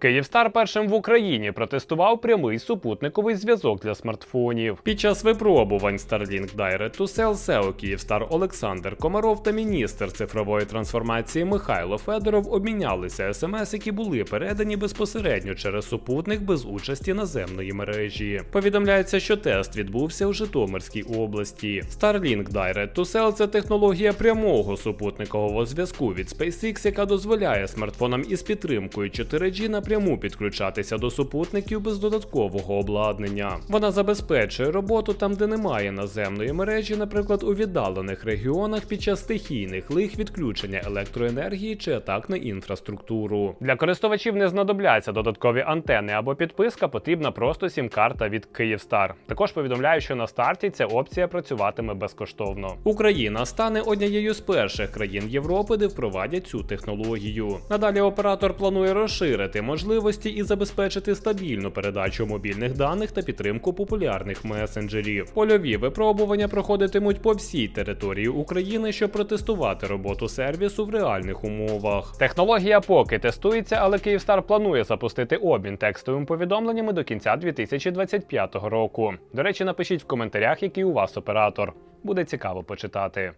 Київстар першим в Україні протестував прямий супутниковий зв'язок для смартфонів. Під час випробувань Starlink Direct to Cell SEO Київстар Олександр Комаров та міністр цифрової трансформації Михайло Федоров обмінялися смс, які були передані безпосередньо через супутник без участі наземної мережі. Повідомляється, що тест відбувся у Житомирській області. Starlink Direct to Cell – це технологія прямого супутникового зв'язку від SpaceX, яка дозволяє смартфонам із підтримкою 4G напряму підключатися до супутників без додаткового обладнання. Вона забезпечує роботу там, де немає наземної мережі, наприклад, у віддалених регіонах під час стихійних лих відключення електроенергії чи атак на інфраструктуру. Для користувачів не знадобляться додаткові антени або підписка, потрібна просто сім-карта від Київстар. Також повідомляю, що на старті ця опція працюватиме безкоштовно. Україна стане однією з перших країн Європи, де впровадять цю технологію. Надалі оператор планує розширити можливості і забезпечити стабільну передачу мобільних даних та підтримку популярних месенджерів. Польові випробування проходитимуть по всій території України, щоб протестувати роботу сервісу в реальних умовах. Технологія поки тестується, але Київстар планує запустити обмін текстовими повідомленнями до кінця 2025 року. До речі, напишіть в коментарях, який у вас оператор. Буде цікаво почитати.